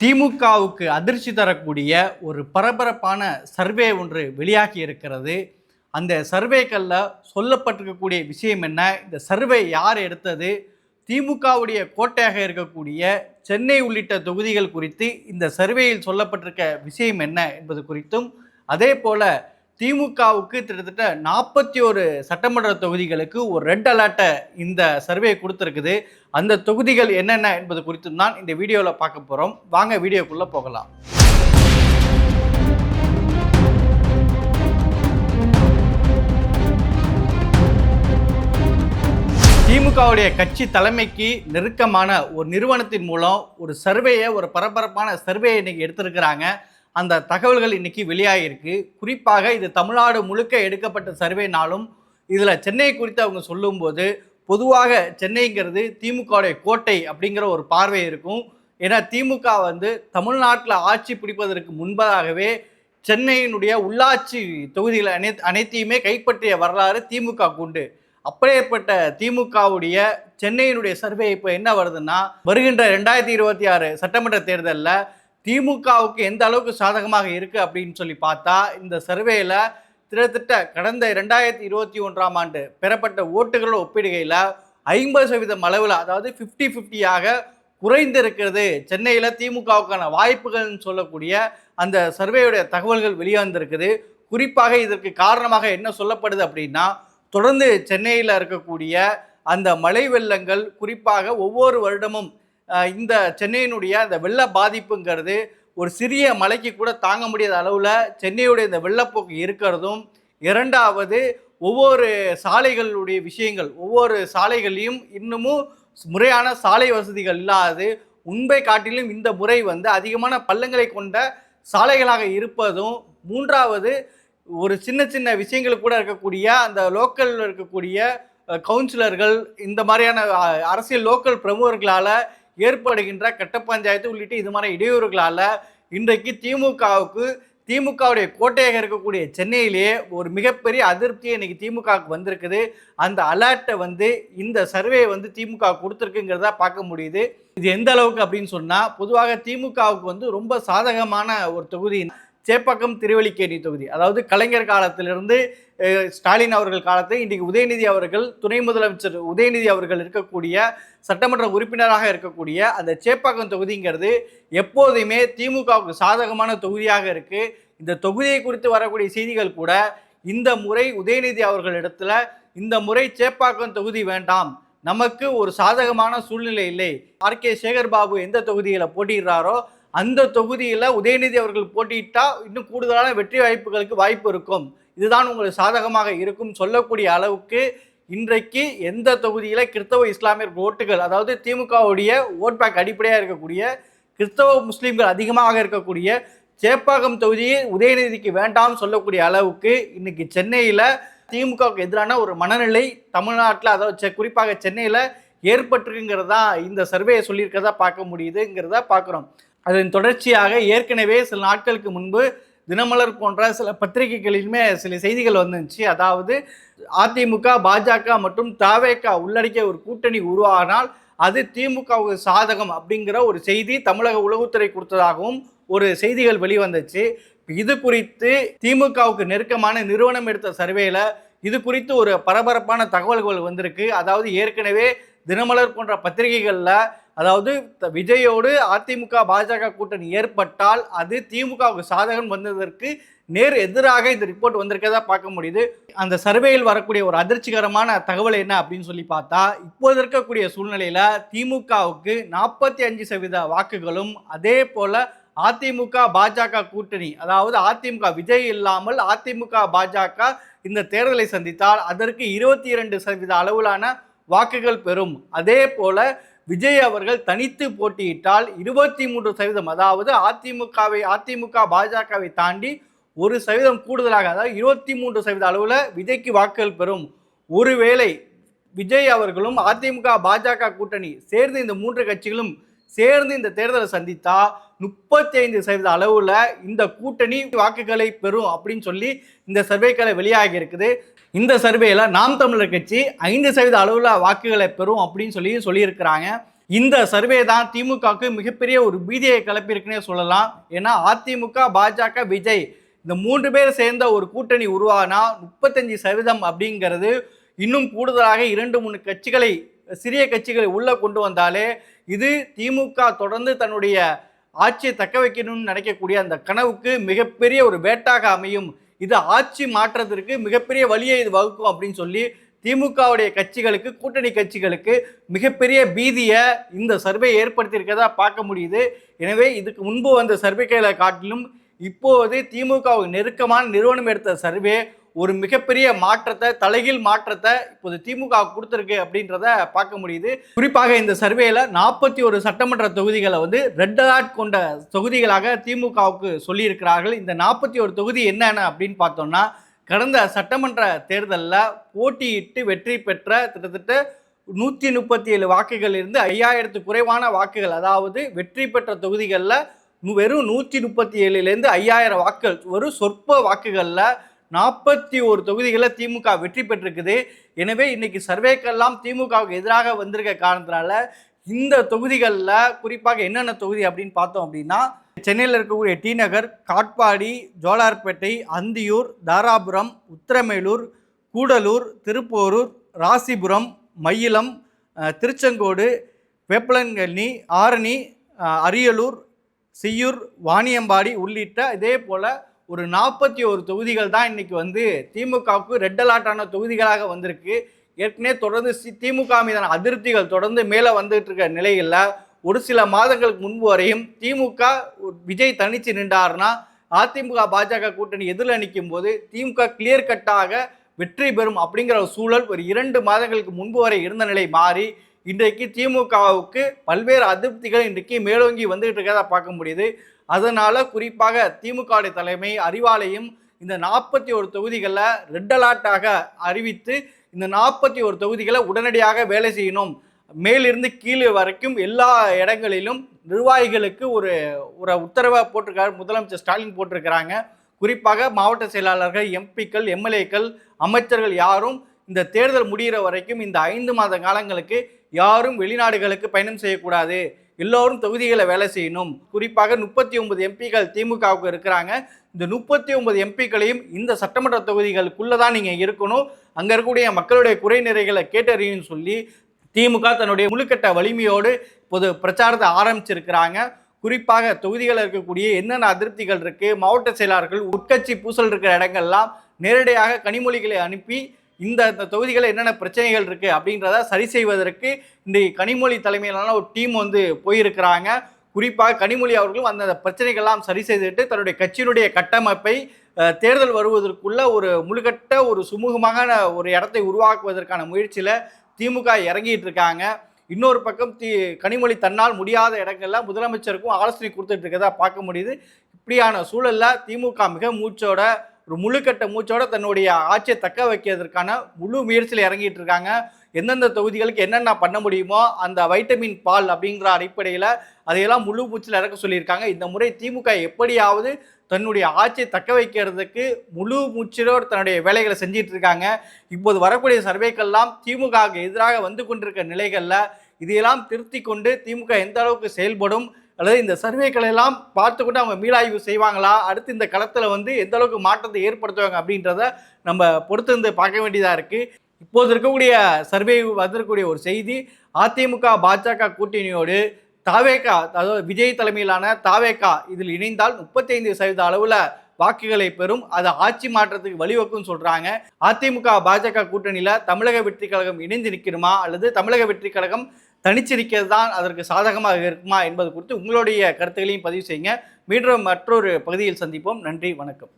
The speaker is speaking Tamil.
திமுகவுக்கு அதிர்ச்சி தரக்கூடிய ஒரு பரபரப்பான சர்வே ஒன்று வெளியாகி இருக்கிறது. அந்த சர்வேக்களில் சொல்லப்பட்டிருக்கக்கூடிய விஷயம் என்ன? இந்த சர்வே யார் எடுத்தது? திமுகவுடைய கோட்டையாக இருக்கக்கூடிய சென்னை உள்ளிட்ட தொகுதிகள் குறித்து இந்த சர்வேயில் சொல்லப்பட்டிருக்க விஷயம் என்ன என்பது குறித்தும் அதே போல் திமுகவுக்கு கிட்டத்தட்ட நாற்பத்தி ஒரு சட்டமன்ற தொகுதிகளுக்கு ஒரு ரெட் அலர்ட்டை இந்த சர்வே கொடுத்துருக்குது. அந்த தொகுதிகள் என்னென்ன என்பது குறித்து தான் இந்த வீடியோவில் பார்க்க போகிறோம் வாங்க வீடியோக்குள்ளே போகலாம். திமுகவுடைய கட்சி தலைமைக்கு நெருக்கமான ஒரு நிறுவனத்தின் மூலம் ஒரு சர்வேயை ஒரு பரபரப்பான சர்வேயை இன்னைக்கு எடுத்திருக்கிறாங்க. அந்த தகவல்கள் இன்னைக்கு வெளியாகிருக்கு குறிப்பாக இது தமிழ்நாடு முழுக்க எடுக்கப்பட்ட சர்வேனாலும் இதில் சென்னை குறித்து அவங்க சொல்லும்போது பொதுவாக சென்னைங்கிறது திமுகவுடைய கோட்டை அப்படிங்கிற ஒரு பார்வை இருக்கும். ஏன்னா திமுக வந்து தமிழ்நாட்டில் ஆட்சி பிடிப்பதற்கு முன்பதாகவே சென்னையினுடைய உள்ளாட்சி தொகுதிகள் அனை அனைத்தையுமே கைப்பற்றிய வரலாறு திமுக உண்டு. அப்படியேற்பட்ட திமுகவுடைய சென்னையினுடைய சர்வே இப்போ என்ன வருதுன்னா வருகின்ற ரெண்டாயிரத்தி இருபத்தி ஆறு சட்டமன்ற தேர்தலில் திமுகவுக்கு எந்த அளவுக்கு சாதகமாக இருக்குது அப்படின்னு சொல்லி பார்த்தா இந்த சர்வேயில் கிட்டத்தட்ட கடந்த ரெண்டாயிரத்தி இருபத்தி ஒன்றாம் ஆண்டு பெறப்பட்ட ஓட்டுகளோட ஒப்பிடுகையில் ஐம்பது சதவீதம் அளவில் அதாவது ஃபிஃப்டி ஃபிஃப்டியாக குறைந்திருக்கிறது. சென்னையில் திமுகவுக்கான வாய்ப்புகள்னு சொல்லக்கூடிய அந்த சர்வேயுடைய தகவல்கள் வெளிவந்திருக்குது. குறிப்பாக இதற்கு காரணமாக என்ன சொல்லப்படுது அப்படின்னா தொடர்ந்து சென்னையில் இருக்கக்கூடிய அந்த மழை வெள்ளங்கள் குறிப்பாக ஒவ்வொரு வருடமும் இந்த சென்னையினுடைய இந்த வெள்ள பாதிப்புங்கிறது ஒரு சிறிய மலைக்கு கூட தாங்க முடியாத அளவில் சென்னையுடைய இந்த வெள்ளப்போக்கு இருக்கிறதும் இரண்டாவது ஒவ்வொரு சாலைகளுடைய விஷயங்கள் ஒவ்வொரு சாலைகளையும் இன்னமும் முறையான சாலை வசதிகள் இல்லாது உண்மை காட்டிலும் இந்த முறை வந்து அதிகமான பள்ளங்களை கொண்ட சாலைகளாக இருப்பதும் மூன்றாவது ஒரு சின்ன சின்ன விஷயங்கள் கூட இருக்கக்கூடிய அந்த லோக்கலில் இருக்கக்கூடிய கவுன்சிலர்கள் இந்த மாதிரியான அரசியல் லோக்கல் பிரமுகர்களால் ஏற்படுகின்ற கட்ட பஞ்சாயத்து உள்ளிட்ட இது மாதிரி இடையூறுகளால் இன்றைக்கு திமுகவுக்கு திமுகவுடைய கோட்டையாக இருக்கக்கூடிய சென்னையிலேயே ஒரு மிகப்பெரிய அதிருப்தி இன்னைக்கு திமுகவுக்கு வந்திருக்குது. அந்த அலர்ட்டை வந்து இந்த சர்வே வந்து திமுக கொடுத்துருக்குங்கிறதா பார்க்க முடியுது. இது எந்த அளவுக்கு அப்படின்னு சொன்னால் பொதுவாக திமுகவுக்கு வந்து ரொம்ப சாதகமான ஒரு தொகுதி. சேப்பாக்கம் திருவல்லிக்கேணி தொகுதி. அதாவது கலைஞர் காலத்திலிருந்து ஸ்டாலின் அவர்கள் காலத்தை இன்றைக்கு உதயநிதி அவர்கள் துணை முதலமைச்சர் உதயநிதி அவர்கள் இருக்கக்கூடிய சட்டமன்ற உறுப்பினராக இருக்கக்கூடிய அந்த சேப்பாக்கம் தொகுதிங்கிறது எப்போதுமே திமுகவுக்கு சாதகமான தொகுதியாக இருக்குது இந்த தொகுதியை குறித்து வரக்கூடிய செய்திகள் கூட இந்த முறை உதயநிதி அவர்களிடத்தில் இந்த முறை சேப்பாக்கம் தொகுதி வேண்டாம். நமக்கு ஒரு சாதகமான சூழ்நிலை இல்லை. ஆர் கே சேகர் பாபு எந்த தொகுதியில் போட்டியிடுறாரோ அந்த தொகுதியில் உதயநிதி அவர்கள் போட்டியிட்டால் இன்னும் கூடுதலான வெற்றி வாய்ப்புகளுக்கு வாய்ப்பு இருக்கும். இதுதான் உங்களுக்கு சாதகமாக இருக்கும் சொல்லக்கூடிய அளவுக்கு இன்றைக்கு எந்த தொகுதியில் கிறிஸ்தவ இஸ்லாமியர் ஓட்டுகள் அதாவது திமுகவுடைய ஓட் பேக் அடிப்படையாக இருக்கக்கூடிய கிறிஸ்தவ முஸ்லீம்கள் அதிகமாக இருக்கக்கூடிய சேப்பாக்கம் தொகுதியை உதயநிதிக்கு வேண்டாம் சொல்லக்கூடிய அளவுக்கு இன்னைக்கு சென்னையில் திமுகவுக்கு எதிரான ஒரு மனநிலை தமிழ்நாட்டில் அதாவது செ- குறிப்பாக சென்னையில் ஏற்பட்டிருக்குங்கிறதா இந்த சர்வே சொல்லியிருக்கிறதா பார்க்க முடியுதுங்கிறத பார்க்குறோம். அதன் தொடர்ச்சியாக ஏற்கனவே சில நாட்களுக்கு முன்பு தினமலர் போன்ற சில பத்திரிகைகளிலுமே சில செய்திகள் வந்துச்சு. அதாவது அதிமுக பாஜக மற்றும் தாவேக உள்ளடக்கிய ஒரு கூட்டணி உருவானால் அது திமுகவுக்கு சாதகம் அப்படிங்கிற ஒரு செய்தி தமிழக உளவுத்துறை கொடுத்ததாகவும் ஒரு செய்திகள் வெளிவந்துச்சு. இது குறித்து திமுகவுக்கு நெருக்கமான நிறுவனம் எடுத்த சர்வேல இது குறித்து ஒரு பரபரப்பான தகவல்கள் வந்திருக்கு. அதாவது ஏற்கனவே தினமலர் போன்ற பத்திரிகைகளில் அதாவது த- விஜயோடு அதிமுக பாஜக கூட்டணி ஏற்பட்டால் அது திமுகவுக்கு சாதகம் வந்ததற்கு நேர் எதிராக இந்த ரிப்போர்ட் வந்திருக்கதா பார்க்க முடியுது. அந்த சர்வேயில் வரக்கூடிய ஒரு அதிர்ச்சிகரமான தகவல் என்ன அப்படின்னு சொல்லி பார்த்தா இப்போது இருக்கக்கூடிய சூழ்நிலையில் திமுகவுக்கு நாற்பத்தி அஞ்சு சதவீத வாக்குகளும் அதே போல் அதிமுக பாஜக கூட்டணி அதாவது அதிமுக விஜய் இல்லாமல் அதிமுக பாஜக இந்த தேர்தலை சந்தித்தால் அதற்கு இருபத்தி இரண்டு சதவீத அளவிலான வாக்குகள் பெறும். அதே போல் விஜய் அவர்கள் தனித்து போட்டியிட்டால் இருபத்தி மூன்று சதவீதம் அதாவது அதிமுகவை அதிமுக பாஜகவை தாண்டி ஒரு சதவீதம் கூடுதலாக அதாவது இருபத்தி மூன்று சதவீத அளவில் விஜய்க்கு வாக்குகள் பெறும். ஒருவேளை விஜய் அவர்களும் அதிமுக பாஜக கூட்டணி சேர்ந்து இந்த மூன்று கட்சிகளும் சேர்ந்து இந்த தேர்தலை சந்தித்தா முப்பத்தி ஐந்து சதவீத அளவில் இந்த கூட்டணி வாக்குகளை பெறும் அப்படின்னு சொல்லி இந்த சர்வேக்களை வெளியாகி இருக்குது. இந்த சர்வேயில் நாம் தமிழர் கட்சி ஐந்து சதவீத அளவில் வாக்குகளை பெறும் அப்படின்னு சொல்லி சொல்லியிருக்கிறாங்க. இந்த சர்வே தான் திமுகவுக்கு மிகப்பெரிய ஒரு பீதியை கிளப்பியிருக்குன்னே சொல்லலாம். ஏன்னா அதிமுக பாஜக விஜய் இந்த மூன்று பேர் சேர்ந்த ஒரு கூட்டணி உருவானா முப்பத்தஞ்சு சதவீதம் அப்படிங்கிறது இன்னும் கூடுதலாக இரண்டு மூணு கட்சிகளை சிறிய கட்சிகளை உள்ளே கொண்டு வந்தாலே இது திமுக தொடர்ந்து தன்னுடைய ஆட்சியை தக்க வைக்கணும்னு நினைக்கக்கூடிய அந்த கனவுக்கு மிகப்பெரிய ஒரு வேட்டாக அமையும். இது ஆட்சி மாற்றத்திற்கு மிகப்பெரிய வழியை இது வகுக்கும் அப்படின்னு சொல்லி திமுகவுடைய கட்சிகளுக்கு கூட்டணி கட்சிகளுக்கு மிகப்பெரிய பீதியை இந்த சர்வே ஏற்படுத்தியிருக்கதா பார்க்க முடியுது. எனவே இதுக்கு முன்பு வந்த சர்வேக்களை காட்டிலும் இப்போது திமுகவுக்கு நெருக்கமான நிறுவனம் எடுத்த சர்வே ஒரு மிகப்பெரிய மாற்றத்தை தலைகீழ் மாற்றத்தை இப்போது திமுக கொடுத்துருக்கு அப்படின்றத பார்க்க முடியுது. குறிப்பாக இந்த சர்வேல நாற்பத்தி ஒரு சட்டமன்ற தொகுதிகளை வந்து ரெட் அலர்ட் கொண்ட தொகுதிகளாக திமுகவுக்கு சொல்லியிருக்கிறார்கள். இந்த நாற்பத்தி ஒரு தொகுதி என்னென்ன அப்படின்னு பார்த்தோம்னா கடந்த சட்டமன்ற தேர்தலில் போட்டியிட்டு வெற்றி பெற்ற கிட்டத்தட்ட நூற்றி முப்பத்தி ஏழு வாக்குகள் இருந்து ஐயாயிரத்து குறைவான வாக்குகள் அதாவது வெற்றி பெற்ற தொகுதிகளில் வெறும் நூற்றி முப்பத்தி ஏழுலேருந்து ஐயாயிரம் வாக்குகள் ஒரு சொற்ப வாக்குகளில் நாற்பத்தி ஒரு தொகுதிகளில் திமுக வெற்றி பெற்றிருக்குது. எனவே இன்னைக்கு சர்வேக்கெல்லாம் திமுகவுக்கு எதிராக வந்திருக்க காரணத்தினால இந்த தொகுதிகளில் குறிப்பாக என்னென்ன தொகுதி அப்படின்னு பார்த்தோம் அப்படின்னா சென்னையில் இருக்கக்கூடிய டி நகர் காட்பாடி ஜோலார்பேட்டை அந்தியூர் தாராபுரம் உத்திரமேலூர் கூடலூர் திருப்போரூர் ராசிபுரம் மயிலம் திருச்செங்கோடு வேப்பலங்கண்ணி ஆரணி அரியலூர் செய்யூர் வாணியம்பாடி உள்ளிட்ட இதே போல் ஒரு நாற்பத்தி ஒரு தொகுதிகள் தான் இன்றைக்கி வந்து திமுகவுக்கு ரெட் அலாட்டான தொகுதிகளாக வந்திருக்கு. ஏற்கனவே தொடர்ந்து சி- திமுக மீதான அதிருப்திகள் தொடர்ந்து மேலே வந்துட்டு இருக்க நிலையில் ஒரு சில மாதங்களுக்கு முன்பு வரையும் திமுக விஜய் தனித்து நின்றாருன்னா அதிமுக பாஜக கூட்டணி எதிரில் நிற்கும் போது திமுக கிளியர் கட்டாக வெற்றி பெறும் அப்படிங்கிற ஒரு சூழல் ஒரு இரண்டு மாதங்களுக்கு முன்பு வரை இருந்த நிலை மாறி இன்றைக்கு திமுகவுக்கு பல்வேறு அதிருப்திகள் இன்றைக்கு மேலோங்கி வந்துகிட்டு இருக்கிறதா பார்க்க முடியுது. அதனால் குறிப்பாக திமுக தலைமை அறிவாலயம் இந்த நாற்பத்தி ஒரு தொகுதிகளில் ரெட் அலர்ட்டாக அறிவித்து இந்த நாற்பத்தி ஒரு தொகுதிகளை உடனடியாக வேலை செய்யணும். மேலிருந்து கீழே வரைக்கும் எல்லா இடங்களிலும் நிர்வாகிகளுக்கு ஒரு ஒரு உத்தரவை போட்டிருக்காரு முதலமைச்சர் ஸ்டாலின் போட்டிருக்கிறாங்க. குறிப்பாக மாவட்ட செயலாளர்கள் எம்பிக்கள் எம்எல்ஏக்கள் அமைச்சர்கள் யாரும் இந்த தேர்தல் முடிகிற வரைக்கும் இந்த ஐந்து மாத காலங்களுக்கு யாரும் வெளிநாடுகளுக்கு பயணம் செய்யக்கூடாது. எல்லோரும் தொகுதிகளை வேலை செய்யணும். குறிப்பாக முப்பத்தி ஒன்பது எம்பிக்கள் திமுகவுக்கு இருக்கிறாங்க. இந்த முப்பத்தி ஒன்பது எம்பிக்களையும் இந்த சட்டமன்ற தொகுதிகளுக்குள்ளே தான் நீங்கள் இருக்கணும். அங்கே இருக்கக்கூடிய மக்களுடைய குறை நிறைகளை கேட்டறியும் சொல்லி திமுக தன்னுடைய முழுக்கட்ட வலிமையோடு இப்போது பிரச்சாரத்தை ஆரம்பிச்சிருக்கிறாங்க. குறிப்பாக தொகுதிகளில் இருக்கக்கூடிய என்னென்ன அதிருப்திகள் இருக்குது மாவட்ட செயலாளர்கள் உட்கட்சி பூசல் இருக்கிற இடங்கள்லாம் நேரடியாக கனிமொழிகளை அனுப்பி இந்த இந்த தொகுதிகளில் என்னென்ன பிரச்சனைகள் இருக்குது அப்படின்றத சரி செய்வதற்கு இந்த கனிமொழி தலைமையிலான ஒரு டீம் வந்து போயிருக்கிறாங்க. குறிப்பாக கனிமொழி அவர்களும் அந்த பிரச்சனைகள்லாம் சரி செய்துட்டு தன்னுடைய கட்சியினுடைய கட்டமைப்பை தேர்தல் வருவதற்குள்ள ஒரு முழுகட்ட ஒரு சுமூகமான ஒரு இடத்தை உருவாக்குவதற்கான முயற்சியில் திமுக இறங்கிட்டு இருக்காங்க. இன்னொரு பக்கம் தி கனிமொழி தன்னால் முடியாத இடங்கள்ல முதலமைச்சருக்கும் ஆலோசனை கொடுத்துட்டு இருக்கதா பார்க்க முடியுது. இப்படியான சூழலில் திமுக மிக மூச்சோட ஒரு முழுக்கட்ட மூச்சோட தன்னுடைய ஆட்சியை தக்க வைக்கிறதுக்கான முழு முயற்சியில் இறங்கிட்டு இருக்காங்க. எந்தெந்த தொகுதிகளுக்கு என்னென்ன பண்ண முடியுமோ அந்த வைட்டமின் பால் அப்படிங்கிற அடிப்படையில் அதையெல்லாம் முழு மூச்சில் இறக்க சொல்லியிருக்காங்க. இந்த முறை திமுக எப்படியாவது தன்னுடைய ஆட்சியை தக்க வைக்கிறதுக்கு முழு மூச்சிலோடு தன்னுடைய வேலைகளை செஞ்சிட்டு இருக்காங்க. இப்போது வரக்கூடிய சர்வேக்கள்லாம் திமுகவுக்கு எதிராக வந்து கொண்டிருக்க நிலைகளில் இதையெல்லாம் திருத்தி கொண்டு திமுக எந்த அளவுக்கு செயல்படும் அல்லது இந்த சர்வேக்களை எல்லாம் பார்த்துக்கொண்டு அவங்க மீளாய்வு செய்வாங்களா? அடுத்து இந்த களத்தில் வந்து எந்த அளவுக்கு மாற்றத்தை ஏற்படுத்துவாங்க அப்படின்றத நம்ம பொறுத்திருந்து பார்க்க வேண்டியதாக இருக்குது இப்போது இருக்கக்கூடிய சர்வே வந்திருக்கக்கூடிய ஒரு செய்தி அதிமுக பாஜக கூட்டணியோடு தாவேகா அதாவது விஜய் தலைமையிலான தாவேகா இதில் இணைந்தால் முப்பத்தைந்து சதவீத அளவில் வாக்குகளை பெறும். அது ஆட்சி மாற்றத்துக்கு வழிவகுக்கும் சொல்றாங்க. அதிமுக பாஜக கூட்டணியில தமிழக வெற்றி கழகம் இணைந்து நிற்கணுமா அல்லது தமிழக வெற்றி கழகம் தனிச்சிருக்கிறது தான் அதற்கு சாதகமாக இருக்குமா என்பது குறித்து உங்களுடைய கருத்துக்களையும் பதிவு செய்யுங்க. மீண்டும் மற்றொரு பகுதியில் சந்திப்போம். நன்றி வணக்கம்.